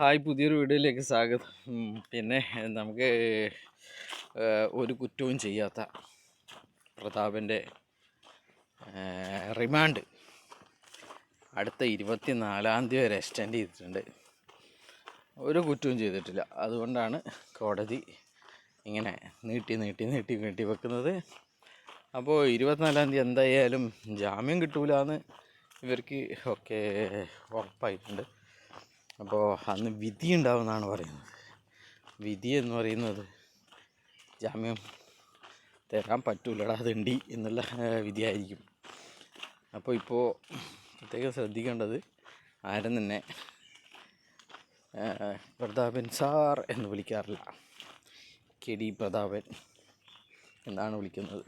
Hi പുതിയൊരു വീഡിയോയിലേക്ക് സ്വാഗതം. പിന്നെ നമുക്ക് ഒരു കുറ്റവും ചെയ്യാത്ത പ്രതാപന്റെ റിമാൻഡ് അടുത്ത ഇരുപത്തി നാലാം തീയതി വരെ എക്സ്റ്റെൻഡ് ചെയ്തിട്ടുണ്ട്. ഒരു കുറ്റവും ചെയ്തിട്ടില്ല. അതുകൊണ്ടാണ് കോടതി ഇങ്ങനെ നീട്ടി നീട്ടി നീട്ടി നീട്ടി വെക്കുന്നത്. അപ്പോൾ ഇരുപത്തിനാലാം തീയതി എന്തായാലും ജാമ്യം കിട്ടൂല എന്ന് ഇവർക്ക് ഒക്കെ ഉറപ്പായിട്ടുണ്ട്. അപ്പോൾ അന്ന് വിധി ഉണ്ടാവുമെന്നാണ് പറയുന്നത്. വിധി എന്ന് പറയുന്നത് ജാമ്യം തരാൻ പറ്റൂലടാ അതുണ്ടി എന്നുള്ള വിധിയായിരിക്കും. അപ്പോൾ ഇപ്പോൾ പ്രത്യേകം ശ്രദ്ധിക്കേണ്ടത് ആരും തന്നെ പ്രതാപൻ സാർ എന്ന് വിളിക്കാറില്ല. കെ ഡി പ്രതാപൻ എന്നാണ് വിളിക്കുന്നത്.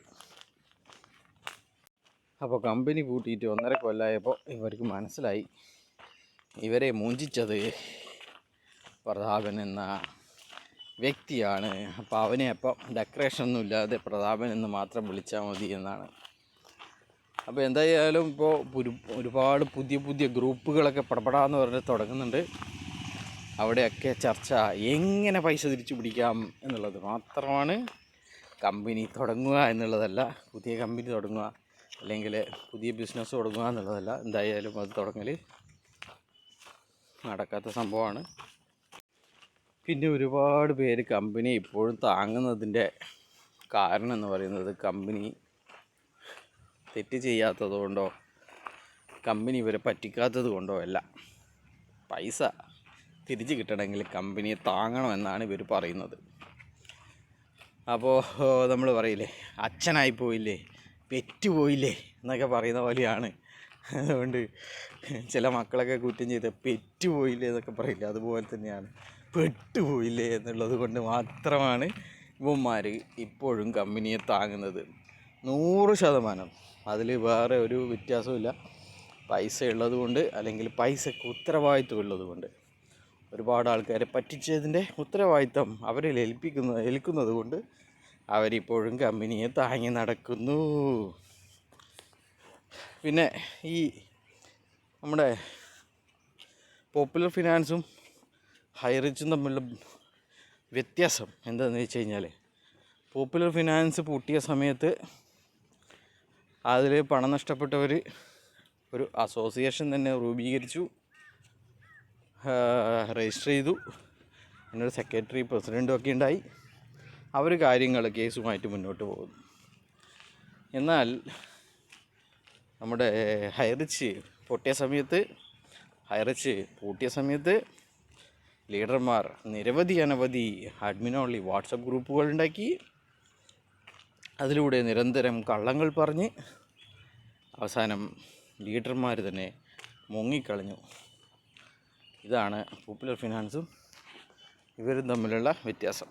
അപ്പോൾ കമ്പനി പൂട്ടിയിട്ട് ഒന്നര കൊല്ലമായപ്പോൾ ഇവർക്ക് മനസ്സിലായി ഇവരെ മൂഞ്ചിച്ചത് പ്രതാപൻ എന്ന വ്യക്തിയാണ്. അപ്പോൾ അവനെ അപ്പം ഡെക്കറേഷൻ ഒന്നും ഇല്ലാതെ പ്രതാപൻ എന്ന് മാത്രം വിളിച്ചാൽ മതി എന്നാണ്. അപ്പോൾ എന്തായാലും ഇപ്പോൾ ഒരുപാട് പുതിയ പുതിയ ഗ്രൂപ്പുകളൊക്കെ പടപടാന്ന് പറഞ്ഞ് തുടങ്ങുന്നുണ്ട്. അവിടെയൊക്കെ ചർച്ച എങ്ങനെ പൈസ തിരിച്ചു പിടിക്കാം എന്നുള്ളത് മാത്രമാണ് കമ്പനി തുടങ്ങുക എന്നുള്ളതല്ല പുതിയ കമ്പനി തുടങ്ങുക അല്ലെങ്കിൽ പുതിയ ബിസിനസ് തുടങ്ങുക എന്നുള്ളതല്ല. എന്തായാലും അത് തുടങ്ങൽ നടക്കാത്ത സംഭവമാണ്. പിന്നെ ഒരുപാട് പേര് കമ്പനി ഇപ്പോഴും താങ്ങുന്നതിന്റെ കാരണം എന്ന് പറയുന്നത് കമ്പനി തെറ്റ് ചെയ്യാത്തത് കൊണ്ടോ കമ്പനി ഇവരെ പറ്റിക്കാത്തത് കൊണ്ടോ അല്ല. പൈസ തിരിച്ചു കിട്ടണമെങ്കിൽ കമ്പനിയെ താങ്ങണമെന്നാണ് ഇവർ പറയുന്നത്. അപ്പോൾ നമ്മൾ പറയില്ലേ അച്ഛനായി പോയില്ലേ പെറ്റുപോയില്ലേ എന്നൊക്കെ പറയുന്ന പോലെയാണ്. അതുകൊണ്ട് ചില മക്കളൊക്കെ കുറ്റം ചെയ്ത് പെറ്റുപോയില്ലേ എന്നൊക്കെ പറയില്ലേ? അതുപോലെ തന്നെയാണ്. പെട്ടുപോയില്ലേ എന്നുള്ളത് കൊണ്ട് മാത്രമാണ് ഇവന്മാർ ഇപ്പോഴും കമ്പനിയെ താങ്ങുന്നത്. നൂറ് ശതമാനം. അതിൽ വേറെ ഒരു വ്യത്യാസമില്ല പൈസ ഉള്ളത് കൊണ്ട് അല്ലെങ്കിൽ പൈസക്ക് ഉത്തരവാദിത്വം ഉള്ളത് കൊണ്ട്. ഒരുപാട് ആൾക്കാരെ പറ്റിച്ചതിന്റെ ഉത്തരവാദിത്തം അവരിൽ ഏൽപ്പിക്കുന്ന ഏൽക്കുന്നത് കൊണ്ട് അവരിപ്പോഴും കമ്പനിയെ താങ്ങി നടക്കുന്നു. പിന്നെ ഈ നമ്മുടെ പോപ്പുലർ ഫിനാൻസും ഹൈറിച്ചും തമ്മിലുള്ള വ്യത്യാസം എന്താണെന്ന് വെച്ച് കഴിഞ്ഞാൽ പോപ്പുലർ ഫിനാൻസ് പൂട്ടിയ സമയത്ത് അതിൽ പണം നഷ്ടപ്പെട്ടവർ ഒരു അസോസിയേഷൻ തന്നെ രൂപീകരിച്ചു രജിസ്റ്റർ ചെയ്തു. എന്നൊരു സെക്രട്ടറി പ്രസിഡന്റും ഒക്കെ ഉണ്ടായി. അവർ കാര്യങ്ങൾ കേസുമായിട്ട് മുന്നോട്ട് പോകുന്നു. എന്നാൽ നമ്മുടെ ഹൈറിച്ച് പൊട്ടിയ സമയത്ത് ഹൈറിച്ച് പൂട്ടിയ സമയത്ത് ലീഡർമാർ നിരവധി അനവധി ഓൺലി വാട്സപ്പ് ഗ്രൂപ്പുകൾ ഉണ്ടാക്കി. അതിലൂടെ നിരന്തരം കള്ളങ്ങൾ പറഞ്ഞ് അവസാനം ലീഡർമാർ തന്നെ മുങ്ങിക്കളഞ്ഞു. ഇതാണ് പോപ്പുലർ ഫിനാൻസും ഇവരും തമ്മിലുള്ള വ്യത്യാസം.